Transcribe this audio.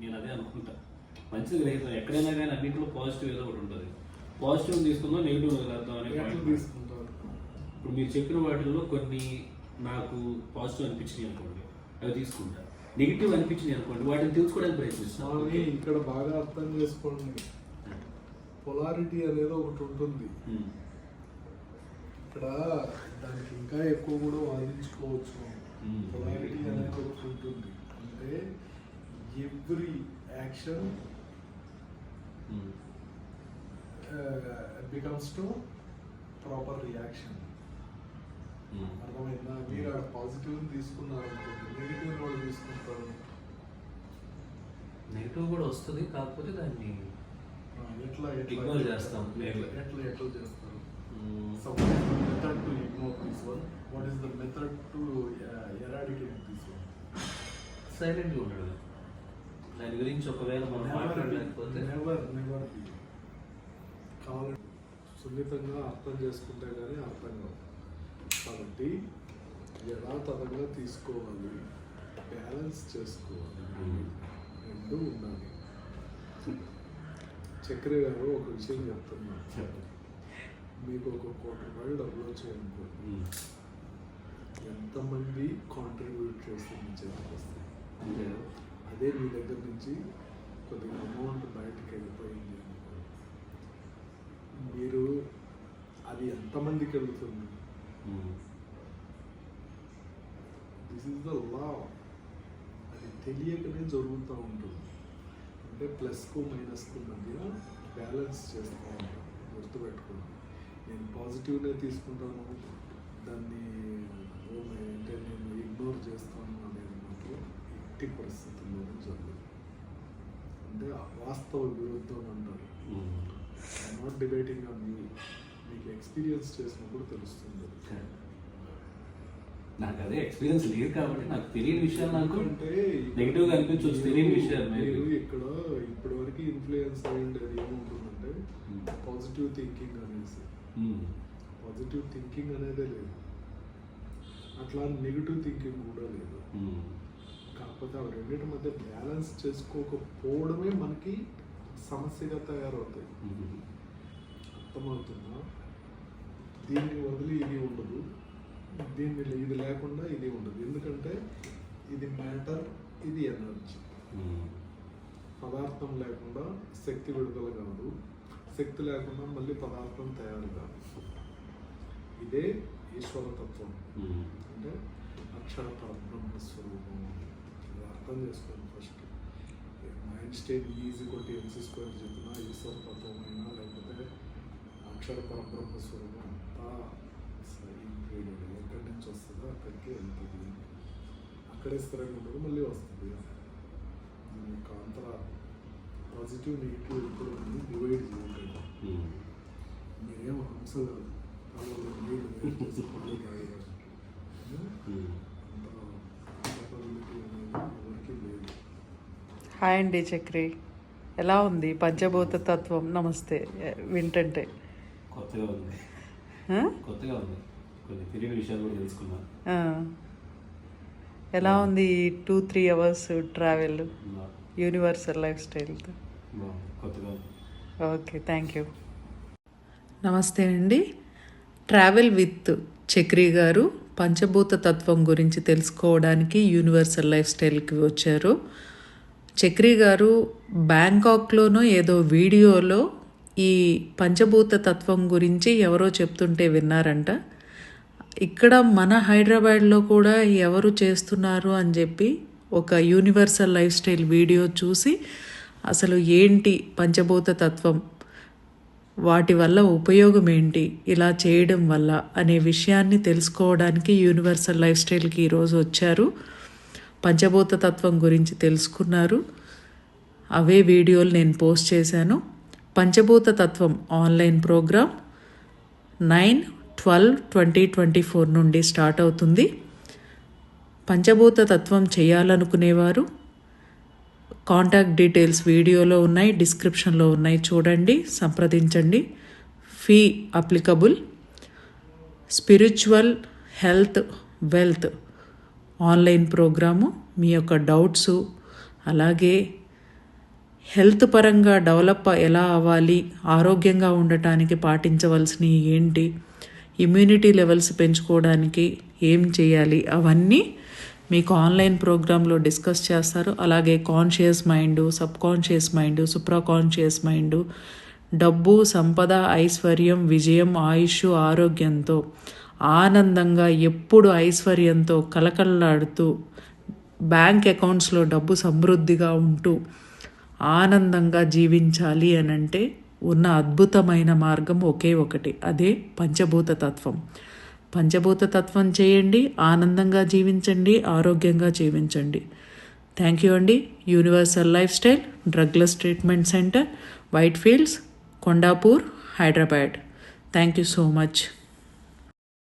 నేను అదే అనుకుంటా. మంచిది గ్రహితం ఎక్కడైనా కానీ అన్నింటిలో పాజిటివ్ ఏదో ఒకటి ఉంటుంది. పాజిటివ్ తీసుకుందాం నెగిటివ్ వదిలేద్దాం అనే ఇప్పుడు మీరు చెప్పిన వాటిల్లో కొన్ని నాకు పాజిటివ్ అనిపించినాయి అనుకోండి అవి తీసుకుంటా. నెగిటివ్ అనిపించినాయి అనుకోండి వాటిని తెలుసుకోవడానికి ప్రయత్నిస్తాను స్వామి ఇక్కడ బాగా అర్థం చేసుకోండి. పొలారిటీ అనేది ఒకటి ఉంటుంది. ఉమ్. ఇక్కడ దానికి ఇంకా ఎక్కువ కూడా వాదించుకోవచ్చు. Hmm. పొలారిటీ అనేది ఒకటి ఉంటుంది. అంటే every action. Becomes to proper reaction. అర్థమైందా మీరు ఆ పాజిటివ్ తీసుకున్నారు నెగిటివ్ కూడా తీసుకుంటారు నెగిటివ్ కూడా వస్తుంది కాకపోతే దాన్ని ఎట్లా ఎట్లా చేస్తాం. ఎట్లా ఎట్లా చేస్తారు the method to ignore this one? What is the method to uh, eradicate this one? సైలెంట్గా ఉండడు దాని గురించి ఒకవేళ మనం మాట్లాడలేకపోతే కావాలంటే సున్నితంగా అర్థం చేసుకుంటే కానీ అర్థం కాదు కాబట్టి యథాతథంగా తీసుకోవాలి బ్యాలెన్స్ చేసుకోవాలి. రెండు ఉండాలి చక్ర గారు ఒక విషయం చెప్తున్నారు. మీకు ఒక కోటి రూపాయలు డబ్బులు వచ్చాయనుకోండి. ఎంతమంది కాంట్రిబ్యూట్ చేస్తే మీ చేతికి కదా? అదే మీ దగ్గర నుంచి కొద్దిగా అమౌంట్ బయటకు వెళ్ళిపోయింది. మీరు అది ఎంతమందికి వెళ్తుంది. దిస్ ఇస్ ద లా అది తెలియకనే జరుగుతూ ఉంటుంది. అంటే ప్లస్కు మైనస్కు మధ్య బ్యాలెన్స్ చేస్తూ ఉంటాం. గుర్తుపెట్టుకోండి. నేను పాజిటివ్నే తీసుకుంటాను. దాన్ని అంటే నేను ఇగ్నోర్ చేస్తాను అనేది మాత్రం ఎట్టి పరిస్థితుల్లోనూ జరగదు అంటే వాస్తవ విరుద్ధం అంటారు. నాట్ డిబేటింగ్ ఆన్ మీకు ఎక్స్పీరియన్స్ చేసినప్పుడు తెలుస్తుంది నాకు అదే ఎక్స్పీరియన్స్ లేదు కాబట్టి నాకు తెలియని విషయాలు నాకు అంటే నెగిటివ్గా అనిపించవచ్చు తెలియని విషయాలు. మీరు ఇక్కడ ఇప్పటి వరకు ఇన్ఫ్లుయెన్స్ అయ్యిండేది ఏముంటుందంటే. పాజిటివ్ థింకింగ్ అనేసి. పాజిటివ్ థింకింగ్ అనేదే లేదు అట్లా నెగిటివ్ థింకింగ్ కూడా లేదు. కాకపోతే అవి రెండింటి మధ్య బ్యాలెన్స్ చేసుకోకపోవడమే మనకి సమస్యగా తయారవుతాయి. అర్థమవుతుందా? దీన్ని వదిలి ఇది ఉండదు. దీన్ని ఇది లేకుండా ఇది ఉండదు. ఎందుకంటే ఇది మ్యాటర్ ఇది ఎనర్జీ. పదార్థం లేకుండా శక్తి విడుదల కాదు. శక్తి లేకుండా మళ్ళీ పదార్థం తయారు కాదు. ఇదే ఈశ్వరతత్వం. అంటే అక్షర పరబ్రహ్మ స్వరూపం అర్థం చేసుకోండి ఫస్ట్ మైండ్ స్టేట్ ఈజీ కొట్టి ఎంసీ స్క్వేర్ చెప్పినా ఈశ్వర తత్వం అయినా లేకపోతే అక్షర పరబ్రహ్మ స్వరూపం అంతా ఇంక్రీడెడ్ ఎక్కడి నుంచి వస్తుందో అక్కడికి వెళ్తుంది అక్కడే స్థిరంగా ఉండదు మళ్ళీ వస్తుంది దీని యొక్క అంతర పాజిటివ్ నెగిటివ్ ఎప్పుడు డివైడ్ చేయండి ఉమ్. మీరేం హంసలు కాలువలో నీళ్ళు వేస్ట్ చేసి పళ్ళు తాగరు. ఉమ్. అంత capability అనేది ఎవరికీ లేదు హాయ్ అండి చక్రి. ఎలా ఉంది? పంచభూత తత్వం. నమస్తే. వింటంటే. కొత్తగా ఉంది? కొత్తగా ఉంది. కొన్ని తెలియని విషయాలు కూడా తెలుసుకున్నాను. ఎలా ఉంది ఈ two three hours travel? Universal life స్టైల్తో okay thank you. నమస్తే అండి. ట్రావెల్ విత్ చక్రి గారు పంచభూత తత్వం గురించి తెలుసుకోవడానికి యూనివర్సల్ లైఫ్ స్టైల్కి వచ్చారు. చక్రి గారు బ్యాంకాక్లోనో ఏదో వీడియోలో ఈ పంచభూత తత్వం గురించి ఎవరో చెప్తుంటే విన్నారంట. ఇక్కడ మన హైదరాబాద్లో కూడా ఎవరు చేస్తున్నారు అని చెప్పి ఒక యూనివర్సల్ లైఫ్ స్టైల్ వీడియో చూసి అసలు ఏంటి పంచభూత తత్వం? వాటి వల్ల ఉపయోగం ఏంటి? ఇలా చేయడం వల్ల అనే విషయాన్ని తెలుసుకోవడానికి యూనివర్సల్ లైఫ్ స్టైల్కి ఈరోజు వచ్చారు. పంచభూత తత్వం గురించి తెలుసుకున్నారు. అవే వీడియోలు నేను పోస్ట్ చేశాను. పంచభూత తత్వం online program nine twelve twenty twenty four నుండి స్టార్ట్ అవుతుంది. పంచభూత తత్వం చేయాలనుకునేవారు కాంటాక్ట్ డీటెయిల్స్ వీడియోలో ఉన్నాయి డిస్క్రిప్షన్లో ఉన్నాయి చూడండి సంప్రదించండి. Fee applicable. Spiritual health wealth online program మీ యొక్క డౌట్స్ అలాగే హెల్త్ పరంగా డెవలప్ ఎలా అవ్వాలి ఆరోగ్యంగా ఉండటానికి పాటించవలసినవి ఏంటి ఇమ్యూనిటీ లెవెల్స్ పెంచుకోవడానికి ఏం చేయాలి అవన్నీ మీకు ఆన్లైన్ ప్రోగ్రాంలో డిస్కస్ చేస్తారు. అలాగే conscious mind subconscious mind supra conscious mind డబ్బు సంపద ఐశ్వర్యం విజయం ఆయుష్ ఆరోగ్యంతో ఆనందంగా ఎప్పుడు ఐశ్వర్యంతో కలకల్లాడుతూ బ్యాంక్ అకౌంట్స్లో డబ్బు సమృద్ధిగా ఉంటూ ఆనందంగా జీవించాలి అని అంటే ఉన్న అద్భుతమైన మార్గం ఒకే ఒకటి అదే పంచభూత తత్వం. పంచభూత తత్వం చేయండి ఆనందంగా జీవించండి ఆరోగ్యంగా జీవించండి. థ్యాంక్ యూ అండి. Universal lifestyle drugless treatment centre Whitefields Kondapur Hyderabad. Thank you so much.